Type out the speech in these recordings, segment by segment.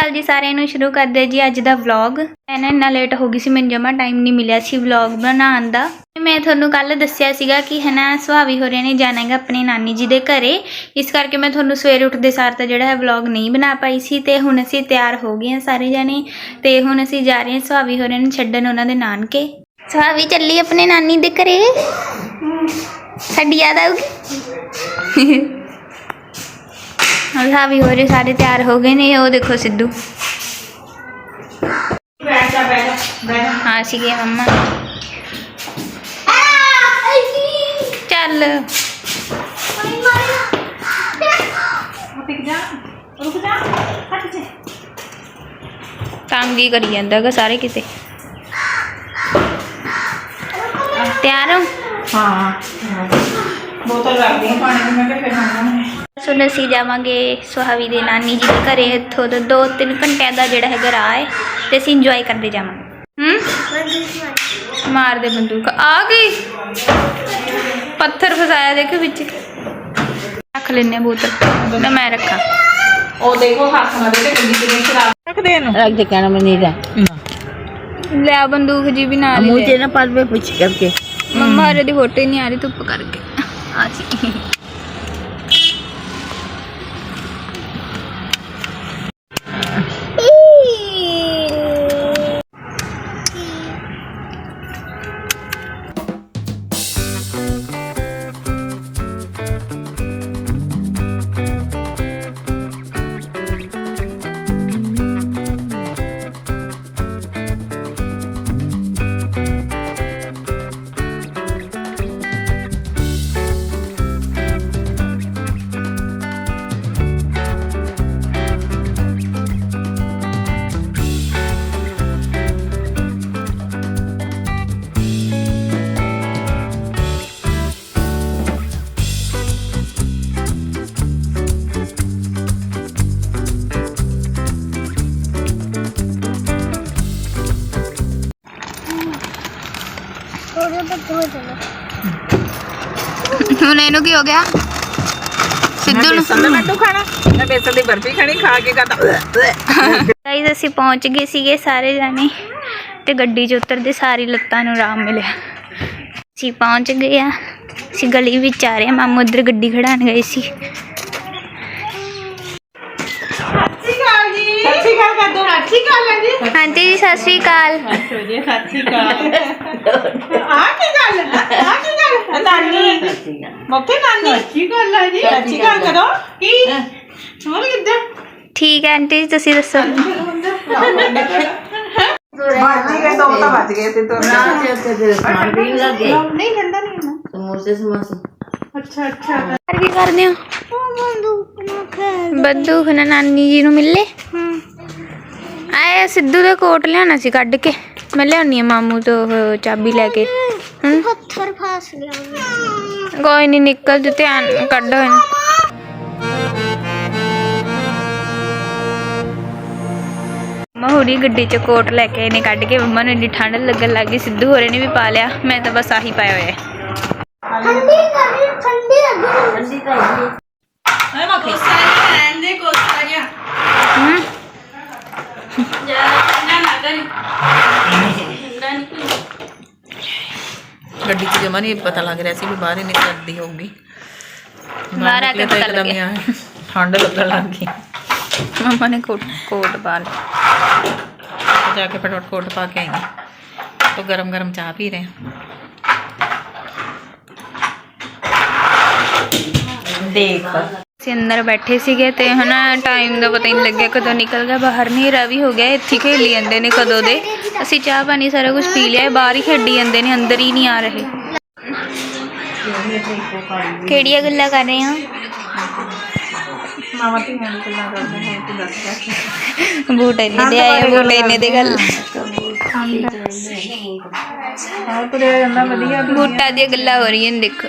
ਅਕਾਲ ਜੀ ਸਾਰਿਆਂ ਨੂੰ ਸ਼ੁਰੂ ਕਰਦੇ ਜੀ ਅੱਜ ਦਾ ਵਲੌਗ ਮੈਂ ਨਾ ਇੰਨਾ ਲੇਟ ਹੋ ਗਈ ਸੀ ਮੈਨੂੰ ਜਮਾ ਟਾਈਮ ਨਹੀਂ ਮਿਲਿਆ ਸੀ ਵਲੌਗ ਬਣਾਉਣ ਦਾ। ਮੈਂ ਤੁਹਾਨੂੰ ਕੱਲ ਦੱਸਿਆ ਸੀਗਾ ਕਿ ਹਨਾ ਸੁਹਾਵੀ ਹੋ ਰਹੇ ਨੇ ਜਾਣਾ ਹੈਗਾ ਆਪਣੇ ਨਾਨੀ ਜੀ ਦੇ ਘਰੇ। ਇਸ ਕਰਕੇ ਮੈਂ ਤੁਹਾਨੂੰ ਸਵੇਰੇ ਉੱਠਦੇ ਸਾਰ ਤਾਂ ਜਿਹੜਾ ਹੈ ਵਲੌਗ ਨਹੀਂ ਬਣਾ ਪਾਈ ਸੀ। ਤੇ ਹੁਣ ਅਸੀਂ ਤਿਆਰ ਹੋ ਗਏ ਹਾਂ ਸਾਰੇ ਜਾਣੇ। ਤੇ ਹੁਣ ਅਸੀਂ ਜਾ ਰਹੇ ਹਾਂ ਸੁਹਾਵੀ ਹੋ ਰਹੇ ਨੇ ਛੱਡਣ ਉਹਨਾਂ ਦੇ ਨਾਨਕੇ। ਸੁਹਾਵੀ ਚੱਲੀ ਆਪਣੇ ਨਾਨੀ ਦੇ ਘਰੇ? ਸਾਡੀ ਯਾਦ ਆਊਗੀ? ਹਾਂ ਵੀ ਹੋ ਰਹੇ ਸਾਰੇ ਤਿਆਰ ਹੋ ਗਏ ਨੇ ਉਹ ਦੇਖੋ ਸਿੱਧੂ ਬੈਠ ਜਾ ਬੈਠ ਜਾ ਬੈਠ ਜਾ ਹਾਂ ਸੀਗੇ ਮੰਮਾ ਚੱਲ ਟਿਕ ਜਾ ਰੁਕ ਜਾ ਹਟ ਜਾ ਤੰਗ ਹੀ ਕਰੀ ਜਾਂਦਾ ਗਾ ਸਾਰੇ ਕਿਤੇ ਤਿਆਰ ਹੋ ਹਾਂ ਬੋਤਲ ਰੱਖ ਦੇ ਪਾਣੀ ਦੀ ਮੈਂ ਕਿਹਾ ਫਿਰ ਮੰਗਣਾ ਸੋ ਅਸੀਂ ਜਾਵਾਂਗੇ ਸੁਹਾਵੀ ਦੇ ਨਾਨੀ ਜੀ ਦੇ ਘਰੇ ਇੱਥੋਂ ਦਾ 2-3 ਘੰਟਿਆਂ ਦਾ ਜਿਹੜਾ ਹੈਗਾ ਰਾਹ ਹੈ ਤੇ ਅਸੀਂ ਇੰਜੋਏ ਕਰਦੇ ਜਾਵਾਂਗੇ ਹੂੰ ਮਾਰ ਦੇ ਬੰਦੂਕ ਆ ਗਈ ਪੱਥਰ ਫਸਾਇਆ ਦੇਖ ਵਿੱਚ ਰੱਖ ਲੈਨੇ ਆ ਬੋਤਲ ਨਾ ਮੈਂ ਰੱਖਾਂ ਉਹ ਦੇਖੋ ਹੱਥ ਨਾਲ ਦੇ ਤੇ ਗੱਡੀ ਕਿਵੇਂ ਚਲਾ ਰੱਖਦੇ ਇਹਨੂੰ रख दे क्या नाम है नीरा ਲਿਆ ਬੰਦੂਕ ਜੀ ਵੀ ਨਾਲ ਹੀ मुझे ਲੈ। ना पास में पूछ करके ਮੰਮਾ ਹਰੇ ਦੀ ਫੋਟੋ ਹੀ ਨਹੀਂ ਆ ਰਹੀ ਧੁੱਪ ਕਰਕੇ ਆ ਹੁਣ ਇਹਨੂੰ ਕੀ ਹੋ ਗਿਆ? ਸਿੱਧੂ ਨੂੰ ਬੇਸਨ ਦਾ ਲੱਡੂ ਖਾਣਾ। ਮੈਂ ਬੇਸਨ ਦੀ ਬਰਫੀ ਖਾਣੀ ਖਾ ਕੇ ਕਹਤਾ ਗਾਈਜ਼ ਅਸੀਂ ਪਹੁੰਚ ਗਏ ਸੀਗੇ ਸਾਰੇ ਜਾਣੇ ਤੇ ਗੱਡੀ 'ਚ ਉਤਰਦੇ ਸਾਰੀ ਲੱਤਾਂ ਨੂੰ ਆਰਾਮ ਮਿਲਿਆ। ਅਸੀਂ ਪਹੁੰਚ ਗਏ ਆ। ਅਸੀਂ ਗਲੀ ਵਿੱਚ ਆ ਰਹੇ ਹਾਂ। ਮਾਮੂ ਉਧਰ ਗੱਡੀ ਖੜਾਣ ਗਏ ਸੀ। ਸੱਚੀ ਗੱਲ ਜੀ ਸੱਚੀ ਗੱਲ ਕਰ ਦੋ ਸੱਚੀ ਗੱਲ ਜੀ। ਹਾਂਜੀ ਜੀ ਸਤਿ ਸ਼੍ਰੀ ਅਕਾਲ। ਜੀ ਸੱਚੀ ਗੱਲ ਆ ਕੀ ਗੱਲ? ਆ ਆ ਨਾਨੀ ਮੱਥੇ ਨਾਨੀ ਸੱਚੀ ਗੱਲ ਆ ਜੀ। ਸੱਚੀ ਗੱਲ ਕਰੋ। ਕੀ? ਚੋਰ ਕਿੱਦਾਂ? ਠੀਕ ਹੈ ਆਂਟੀ ਜੀ ਤੁਸੀਂ ਦੱਸੋ। ਬਾਜੀ ਗਏ ਦੋ ਤਾਂ ਵੱਜ ਗਏ ਤੇ ਦੋ ਨਹੀਂ ਠੰਡਾ ਨਹੀਂ ਹੋਣਾ। ਸਮੋਸੇ ਸਮੋਸੇ। ਅੱਛਾ ਅੱਛਾ। ਪਰ ਕੀ ਕਰਦੇ ਹੋ? ਬੰਦੂ ਹੁਣਾ ਨਾਨੀ ਜੀ ਨੂੰ ਮਿਲੇ ਆਏ ਸਿੱਧੂ ਦੇ ਕੋਟ ਲਿਆਣਾ ਸੀ ਕੱਢ ਕੇ। ਮੈਂ ਲਿਆਉਣੀ ਆ ਮਾਮੂ ਤੋਂ ਉਹ ਚਾਬੀ ਲੈ ਕੇ। ਹੂੰ। ਪੱਥਰ ਫਸ ਗਿਆ ਕੋਈ ਨਹੀਂ ਨਿਕਲ ਜੂ ਧਿਆਨ ਕੱਢੋ ਇਹਨੂੰ ਮਹੂਰੀ ਗੱਡੀ ਚ ਕੋਟ ਲੈ ਕੇ ਇਹਨੇ ਕੱਢ ਕੇ। ਮੰਮਾ ਨੂੰ ਇੰਨੀ ਠੰਡ ਲੱਗਣ ਲੱਗੀ ਸਿੱਧੂ ਹੋਰੇ ਨੇ ਵੀ ਪਾ ਲਿਆ। ਮੈਂ ਤਾਂ ਬਸ ਆਹੀ ਪਾਇਆ ਹੋਇਆ। ਹੈ ਠੰਡੀ ਕਰੀ ਠੰਡੀ ਲੱਗੀ गड्डी की जमा नहीं पता लग रहा ऐसी भी बाहर ही निकल दी होगी तो ठंड लगने लग गई। मम्मा ने कोट कोट बाल। तो जाके फटाफट कोट पा के आएँगे। तो गरम गरम चाह पी रहे हैं। देख। ਅਸੀਂ ਅੰਦਰ ਬੈਠੇ ਸੀਗੇ ਤੇ ਹਨਾ ਟਾਈਮ ਦਾ ਪਤਾ ਹੀ ਨਹੀਂ ਲੱਗਿਆ ਕਦੋਂ ਨਿਕਲ ਗਿਆ ਬਾਹਰ ਨਹੀਂ ਰਵੀ ਹੋ ਗਿਆ ਇੱਥੇ ਖੇਲੀ ਜਾਂਦੇ ਨੇ ਕਦੋਂ ਦੇ ਅਸੀਂ ਚਾਹ ਪਾਣੀ ਸਾਰਾ ਕੁਝ ਪੀ ਲਿਆ ਬਾਹਰ ਹੀ ਖੇਡੀ ਜਾਂਦੇ ਨੇ ਅੰਦਰ ਹੀ ਨਹੀਂ ਆ ਰਹੇ ਕਿਹੜੀਆਂ ਗੱਲਾਂ ਕਰ ਰਹੇ ਹਾਂ ਮਾਵਾ ਤੇ ਮੈਂ ਗੱਲਾਂ ਕਰਦੇ ਹਾਂ ਤੂੰ ਦੱਸ ਕਿਆ ਬੂਟ ਇੰਨੇ ਦੇ ਆਏ ਬੂਟ ਇੰਨੇ ਦੇ ਗੱਲ ਹਾਂ ਪੂਰੇ ਇੰਨਾ ਵਧੀਆ ਬੂਟਾਂ ਦੀਆਂ ਗੱਲਾਂ ਹੋ ਰਹੀਆਂ ਨੇ ਦੇਖੋ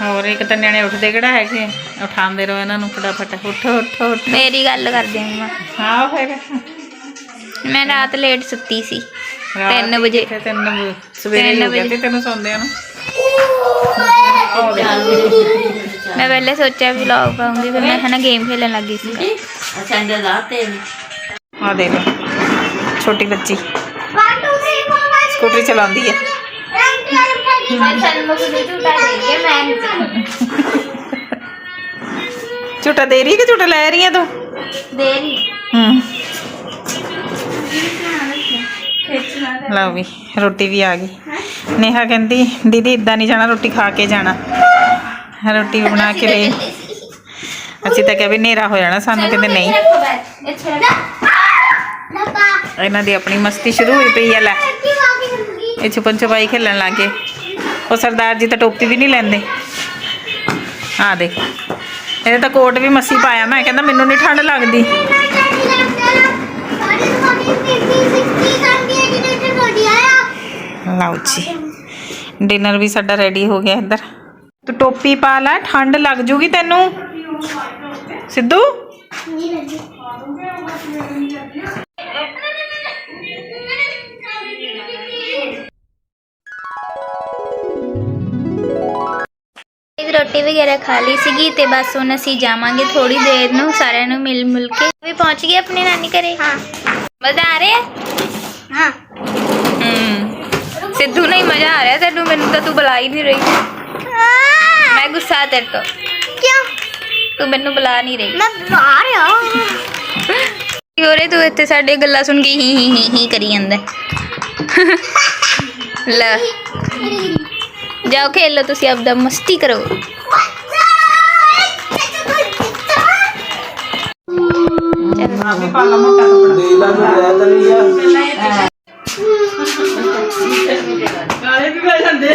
ਹੋਰ ਇੱਕ ਤਾਂ ਨਿਆਣੇ ਉੱਠਦੇ ਕਿਹੜਾ ਹੈਗੇ ਉਠਾਉਂਦੇ ਰਹੋ ਇਹਨਾਂ ਨੂੰ ਫਟਾਫਟ। ਉੱਠ ਉੱਠ ਉੱਠ। ਮੇਰੀ ਗੱਲ ਕਰਦੇ ਆ ਮੰਮਾ। ਹਾਂ ਫਿਰ। ਮੈਂ ਰਾਤ ਲੇਟ ਸੁੱਤੀ ਸੀ। ਰਾਤ 3 ਵਜੇ। ਤੇ ਤਿੰਨ ਵਜੇ। ਸਵੇਰੇ ਤਿੰਨ ਹੋ ਗਿਆ। ਤੇ ਤੈਨੂੰ ਸੌਂਦਿਆਂ ਨੂੰ। ਮੈਂ ਪਹਿਲੇ ਸੋਚਿਆ ਵਲੌਗ ਪਾਉਂਗੀ ਫਿਰ ਮੈਂ ਹਨਾ ਗੇਮ ਖੇਲਣ ਲੱਗੀ ਸੀ। ਲਾਤੇ ਆ ਦੇ ਛੋਟੀ ਬੱਚੀ। One, two, three, four, five, ਸਕੂਟਰੀ ਚਲਾਉਂਦੀ ਹੈ. ਮੈਂ ਸਨਮੁਖ ਨੂੰ ਝੂਟਾ ਦੇ ਕੇ ਮੈਂ ਝੂਟਾ ਦੇ ਰਹੀ ਹੈ ਕਿ ਝੂਟਾ ਲੈ ਰਹੀ ਹੈ ਤੂੰ? ਦੇਰੀ ਹੂੰ। ਲਓ ਵੀ ਰੋਟੀ ਵੀ ਆ ਗਈ। ਨੇਹਾ ਕਹਿੰਦੀ ਦੀਦੀ ਇਦਾਂ ਨਹੀਂ ਜਾਣਾ ਰੋਟੀ ਖਾ ਕੇ ਜਾਣਾ। ਰੋਟੀ ਬਣਾ ਕੇ ਲਈ ਅਸੀਂ ਤਾਂ ਕਿਹਾ ਵੀ ਹਨੇਰਾ ਹੋ ਜਾਣਾ ਸਾਨੂੰ ਕਹਿੰਦੇ ਨਹੀਂ? ਇਹਨਾਂ ਦੀ ਆਪਣੀ ਮਸਤੀ ਸ਼ੁਰੂ ਹੋਈ ਪਈ ਹੈ ਲੈ. ਇਹ ਛੁਪਨ ਛੁਪਾਈ ਖੇਲਣ ਲੱਗੇ ਉਹ ਸਰਦਾਰ ਜੀ ਤਾਂ ਟੋਪੀ ਵੀ ਨਹੀਂ ਲੈਂਦੇ। ਆ ਦੇਖ। ਇਹਦੇ ਤਾਂ ਕੋਟ ਵੀ ਮੱਸੀ ਪਾਇਆ। ਮੈਂ ਕਹਿੰਦਾ ਮੈਨੂੰ ਨਹੀਂ ਠੰਡ ਲੱਗਦੀ। ਲਓ ਜੀ। ਡਿਨਰ ਵੀ ਸਾਡਾ ਰੈਡੀ ਹੋ ਗਿਆ ਇੱਧਰ। ਤੂੰ ਟੋਪੀ ਪਾ ਲੈ, ਠੰਡ ਲੱਗ ਜੂਗੀ ਤੈਨੂੰ। ਸਿੱਧੂ? ਰੋਟੀ ਵਗੈਰਾ ਖਾ ਲਈ ਸੀਗੀ ਤੇ ਬਸ ਹੁਣ ਅਸੀਂ ਜਾਵਾਂਗੇ ਥੋੜੀ ਦੇਰ ਨੂੰ ਸਾਰਿਆਂ ਨੂੰ ਮਿਲ ਮਿਲ ਕੇ। ਵੀ ਪਹੁੰਚ ਗਏ ਆਪਣੇ ਨਾਨੀ ਘਰੇ? ਹਾਂ। ਮਜ਼ਾ ਆ ਰਿਹਾ? ਹਾਂ। ਸਿੱਧੂ ਨਹੀਂ ਮਜ਼ਾ ਆ ਰਿਹਾ ਤੈਨੂੰ ਮੈਨੂੰ ਤਾਂ ਤੂੰ ਬੁਲਾ ਹੀ ਨਹੀਂ ਰਹੀ। ਮੈਂ ਗੁੱਸਾ ਤੇਰੇ ਤੋਂ। ਕਿਉਂ? ਤੂੰ ਮੈਨੂੰ ਬੁਲਾ ਨਹੀਂ ਰਹੀ। ਮੈਂ ਬੁਲਾ ਰਿਹਾ ਯੋਰੇ ਤੂੰ ਇੱਥੇ ਸਾਡੇ ਗੱਲਾਂ ਸੁਣ ਕੇ ਹੀ ਹੀ ਹੀ ਕਰੀ ਜਾਂਦਾ। ਲੈ। ਜਾਓ ਖੇਲੋ ਤੁਸੀਂ ਆਪਦਾ ਮਸਤੀ ਕਰੋ ਆਪੇ ਪਾ ਲਾ ਮੋਟਾ ਕੱਪੜਾ ਨਾਲੇ ਵੀ ਬਹਿ ਜਾਂਦੇ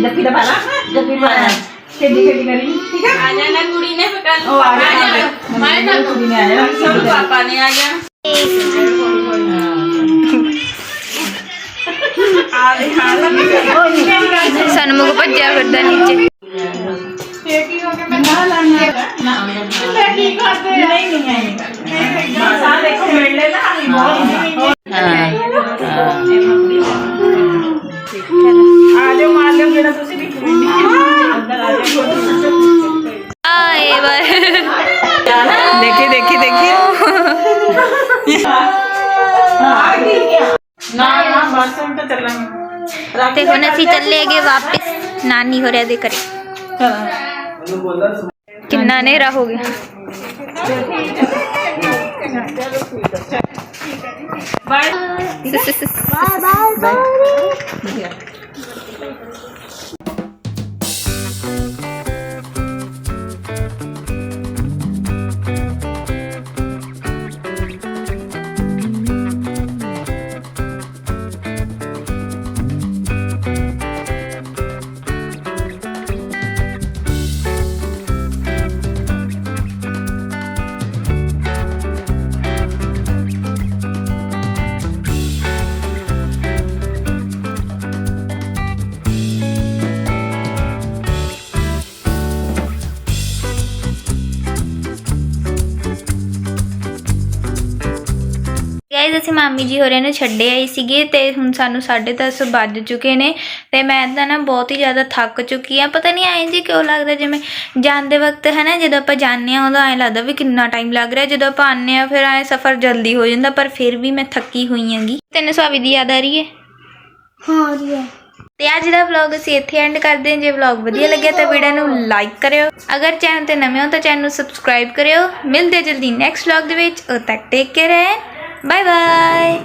ਲੱਕੀ ਦਾ ਪਾਲਾ ਜੱਪੀ ਪਾਣਾ ਖੇਡੀ ਖੇਡੀ ਕਰੀ ਠੀਕ ਹੈ ਆ ਜਾਣਾ ਕੁੜੀ ਨੇ ਪਕੜ ਉਹ ਆ ਜਾਣਾ ਮੈਂ ਤਾਂ ਕੁੜੀ ਨੇ ਆ ਜਾਣਾ ਸਭ ਪਾਪਾ ਨੇ ਆ ਜਾਣਾ ਆ ਦੇ ਖਾ ਲਾ ਸਨਮੁਖ ਭੱਜਿਆ ਫਿਰਦਾ ਨੀਚੇ। ਇਹ ਕੀ ਹੋ। ਗਿਆ ਮੈਂ ਨਾ ਲਾਣੀ ਮੈਂ ਕੀ ਕਰਦੇ ਨਹੀਂ ਨਹੀਂ ਬਸ ਆ ਦੇਖੋ ਮਿਲ ਲੈ ਨਾ ਅਸੀਂ ਬਹੁਤ ਹਾਂ ਆ ਜਾਓ ਮਾਰ ਲਿਓ ਜਿਹੜਾ ਤੁਸੀਂ ਵੀ ਅੰਦਰ ਆ ਜਾਓ ਆਏ ਬਾਏ ਦੇਖੀ ਦੇਖੀ। ਦੇਖੀ ਨਾ ਹੁਣ ਤਾਂ ਚੱਲਾਂਗੇ ਤੇ ਹੁਣ ਅਸੀਂ ਚੱਲੇਗੇ ਵਾਪਸ ਨਾਨੀ ਹੋਰਿਆਂ ਦੇ ਘਰੇ ਕਿੰਨਾ ਹਨੇਰਾ ਹੋ ਗਿਆ ਬਾਏ Bye bye ਗਾਇਜ਼ ਅਸੀਂ ਮਾਮੀ ਜੀ ਹੋਰਾਂ ਨੂੰ ਛੱਡੇ ਆਈ ਸੀਗੇ ਤੇ ਹੁਣ ਸਾਨੂੰ 10:30 ਵੱਜ ਚੁੱਕੇ ਨੇ ਤੇ ਮੈਂ ਤਾਂ ਨਾ ਬਹੁਤ ਹੀ ਜ਼ਿਆਦਾ ਥੱਕ ਚੁੱਕੀ ਆ। ਪਤਾ ਨਹੀਂ ਐਂ ਜੀ ਕਿਉਂ ਲੱਗਦਾ ਜਿਵੇਂ ਜਾਂਦੇ ਵਕਤ ਹੈ ਨਾ ਜਦੋਂ ਆਪਾਂ ਜਾਂਦੇ ਆ ਉਦੋਂ ਐਂ ਲੱਗਦਾ ਵੀ ਕਿੰਨਾ ਟਾਈਮ ਲੱਗ ਰਿਹਾ। ਜਦੋਂ ਆਪਾਂ ਆਉਂਦੇ ਆ ਫਿਰ ਐਂ ਸਫ਼ਰ ਜਲਦੀ ਹੋ ਜਾਂਦਾ ਪਰ ਫਿਰ ਵੀ ਮੈਂ ਥੱਕੀ ਹੋਈ ਆਂਗੀ ਤੈਨੂੰ ਸਵਾਵੀ ਦੀ ਯਾਦ ਆ ਰਹੀ ਹੈ? हाँ जी ਤੇ ਅੱਜ ਦਾ ਵਲੌਗ ਅਸੀਂ ਇੱਥੇ ਐਂਡ ਕਰਦੇ ਹਾਂ। ਜੇ ਵਲੌਗ ਵਧੀਆ ਲੱਗਿਆ ਤਾਂ ਵੀਡੀਓ ਨੂੰ ਲਾਈਕ ਕਰਿਓ। ਅਗਰ ਚੈਨਲ ਤੇ ਨਵੇਂ ਹੋ ਤਾਂ ਚੈਨਲ ਨੂੰ ਸਬਸਕ੍ਰਾਈਬ ਕਰਿਓ। ਮਿਲਦੇ ਹਾਂ ਜਲਦੀ ਨੈਕਸਟ ਵਲੌਗ ਦੇ ਵਿੱਚ। ਉਦੋਂ ਤੱਕ take care and bye bye